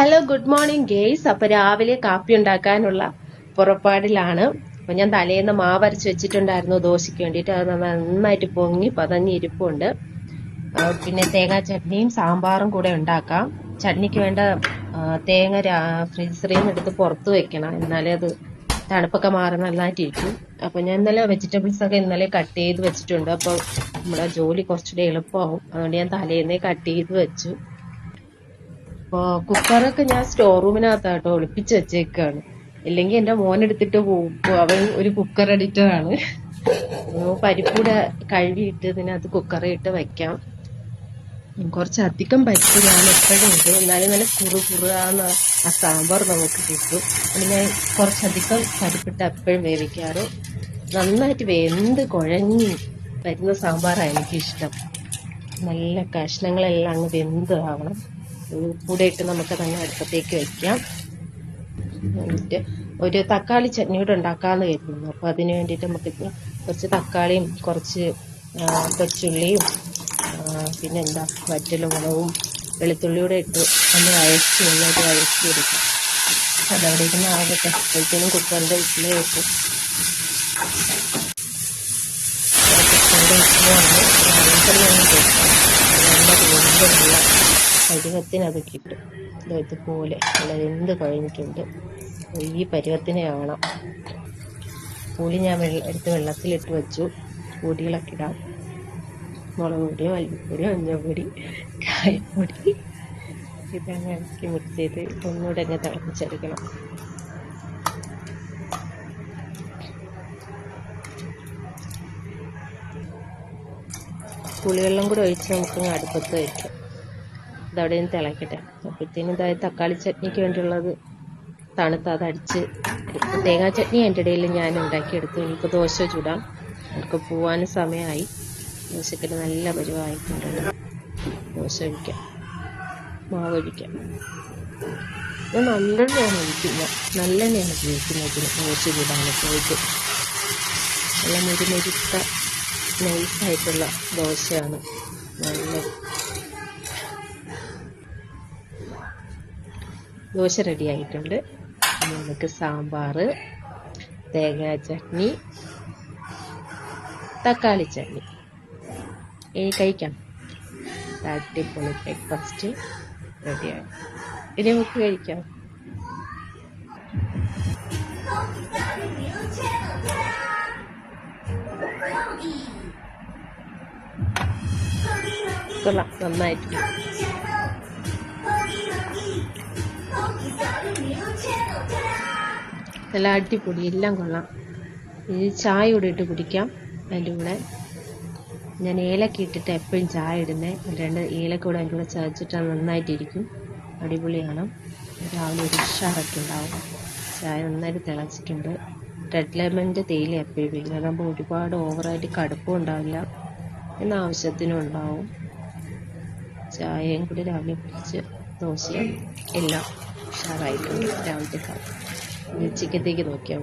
Hello good morning guys അപ്പൊ രാവിലെ കാപ്പി ഉണ്ടാക്കാനുള്ള പുറപ്പാടിലാണ്. അപ്പൊ ഞാൻ തലേന്ന് മാവ് അരച്ച് വെച്ചിട്ടുണ്ടായിരുന്നു ദോശയ്ക്ക് വേണ്ടിയിട്ട്. അത് നന്നായിട്ട് പൊങ്ങി പതഞ്ഞിരിപ്പുണ്ട് പിന്നെ തേങ്ങാ ചട്നിയും സാമ്പാറും കൂടെ ഉണ്ടാക്കാം. ചട്നിക്ക് വേണ്ട തേങ്ങ ഫ്രീസറിൽ നിന്ന് എടുത്ത് പുറത്ത് വെക്കണം. എന്നാലേ അത് തണുപ്പൊക്കെ മാറി നല്ലതായിട്ടിരിക്കും അപ്പൊ ഞാൻ ഇന്നലെ വെജിറ്റബിൾസ് ഒക്കെ ഇന്നലെ കട്ട് ചെയ്ത് വെച്ചിട്ടുണ്ട്. അപ്പൊ നമ്മുടെ ജോലി കുറച്ചുകൂടി എളുപ്പമാവും. അതുകൊണ്ട് ഞാൻ തലേന്നേ കട്ട് ചെയ്ത് വെച്ചു. കുക്കറൊക്കെ ഞാൻ സ്റ്റോർ റൂമിനകത്താട്ടോ ഒളിപ്പിച്ച് വെച്ചേക്കാണ്. ഇല്ലെങ്കിൽ എന്റെ മോൻ എടുത്തിട്ട് പോകും. അവൻ ഒരു കുക്കർ എഡിറ്റർ ആണ്. പരിപ്പൂടെ കഴുകിയിട്ട് ഇതിനകത്ത് കുക്കറിട്ട് വെക്കാം. കുറച്ചധികം പരിപ്പ് ഞാൻ എപ്പോഴും ഉണ്ട് എന്നാലും നല്ല കുറു കുറുകാന്ന് ആ സാമ്പാർ നമുക്ക് കിട്ടും. അത് ഞാൻ കുറച്ചധികം പരിപ്പിട്ട് എപ്പോഴും വേവിക്കാറ്. നന്നായിട്ട് വെന്ത് കുഴഞ്ഞ് വരുന്ന സാമ്പാറാണ് എനിക്കിഷ്ടം. നല്ല കഷ്ണങ്ങളെല്ലാം അങ്ങ് വെന്ത് ആവണം. കൂടെ ഇട്ട് നമുക്ക് തന്നെ അടുപ്പത്തേക്ക് വെക്കാം. എന്നിട്ട് ഒരു തക്കാളി ചട്നി കൂടെ ഉണ്ടാക്കാമെന്ന് കരുതുന്നു. അപ്പോൾ അതിന് വേണ്ടിയിട്ട് നമുക്ക് കുറച്ച് തക്കാളിയും കുറച്ച് കൊച്ചുള്ളിയും ആ, പിന്നെന്താ വറ്റലുമുളകും വെളുത്തുള്ളിയൂടെ ഇട്ട് ഒന്ന് വഴച്ച് നന്നായിട്ട് വഴച്ച് എടുക്കാം. അതവിടെ ഇരുന്ന് ആകട്ടെ അപ്പോഴത്തേനും കുക്കറിന്റെ വീട്ടിൽ വെക്കും. കുക്കറിന്റെ ഉള്ളിൽ വന്ന് ഭയങ്കരമായി കേൾക്കാം നല്ല വെന്തുള്ള പരുവത്തിന് അത് കിട്ടും ഇതുപോലെ വെന്ത് കഴിഞ്ഞിട്ടുണ്ട്? ഈ പരുവത്തിന് കാണാം. പുളി ഞാൻ വെള്ള എടുത്ത് വെള്ളത്തിലിട്ട് വെച്ചു. പൊടികളൊക്കെ ഇടാം. മുളക് പൊടി മല്ലിപ്പൊടി മഞ്ഞൾപ്പൊടി കായപ്പൊടി. ഇതങ്ങ് ഇറക്കി മിക്സ് ചെയ്ത് ഒന്നുകൂടെ അങ്ങ് തിളപ്പിച്ചെടുക്കണം. പുളിവെള്ളം കൂടെ ഒഴിച്ച് നമുക്ക് അടുപ്പത്ത് വയ്ക്കാം ഇതവിടെ നിന്ന് തിളക്കട്ടെ. അപ്പോഴത്തേനും ഇതായത് തക്കാളി ചട്നിക്ക് വേണ്ടിയുള്ളത് തണുത്ത് അത് അടിച്ച് തേങ്ങാ ചട്നി എന്റെ ഇടയിൽ ഞാൻ ഉണ്ടാക്കിയെടുത്തു. ഇനിയിപ്പോൾ ദോശ ചൂടാം. അവർക്ക് പോവാനും സമയമായി. ദോശയ്ക്ക് നല്ല പരിവായിട്ടുണ്ട്. ദോശ ഒഴിക്കാം. മാവ് ഒഴിക്കാം. ഞാൻ നല്ലെണ്ണയാണ് ഒഴിക്കുന്നത്. നല്ലെണ്ണയാണ് ഉപയോഗിക്കുന്നത് ദോശ ചൂടാനൊക്കെ ഒഴിച്ച് നല്ല മുരുമുരുത്ത നൈസായിട്ടുള്ള ദോശയാണ്. നല്ല ദോശ റെഡി ആയിട്ടുണ്ട്. നമുക്ക് സാമ്പാർ തേങ്ങാ ചട്നി തക്കാളി ചട്നി. ഇനി കഴിക്കാം. അടിപൊളി ബ്രേക്ക്ഫാസ്റ്റ് റെഡിയാണ് ഇനി നമുക്ക് കഴിക്കാം. കൊള്ളാം. നന്നായിട്ടുണ്ട്. നല്ല അടിപൊളി എല്ലാം കൊള്ളാം. ഇത് ചായ കൂടെ ഇട്ട് കുടിക്കാം. അതിന്റെ കൂടെ ഞാൻ ഏലക്ക ഇട്ടിട്ട് എപ്പോഴും ചായ ഇടുന്നത് രണ്ട് ഏലക്ക കൂടെ അതിന്റെ കൂടെ ചതച്ചിട്ടാൽ നന്നായിട്ടിരിക്കും. അടിപൊളിയാണ്. രാവിലെ ഒരു ഉഷാറൊക്കെ ഉണ്ടാവും. ചായ നന്നായിട്ട് തിളച്ചിട്ടുണ്ട്. റെഡ് ലെമണിന്റെ തേയില എപ്പോഴും വരും അതാകുമ്പോൾ ഒരുപാട് ഓവറായിട്ട് കടുപ്പം ഉണ്ടാവില്ല എന്ന ആവശ്യത്തിനും ഉണ്ടാവും. ചായയും കൂടി രാവിലെ കുടിച്ച് ദോശയും എല്ലാം. ഉഷാറായിട്ടുണ്ട് രാവിലത്തെ ഉച്ചക്കത്തേക്ക് നോക്കിയാൽ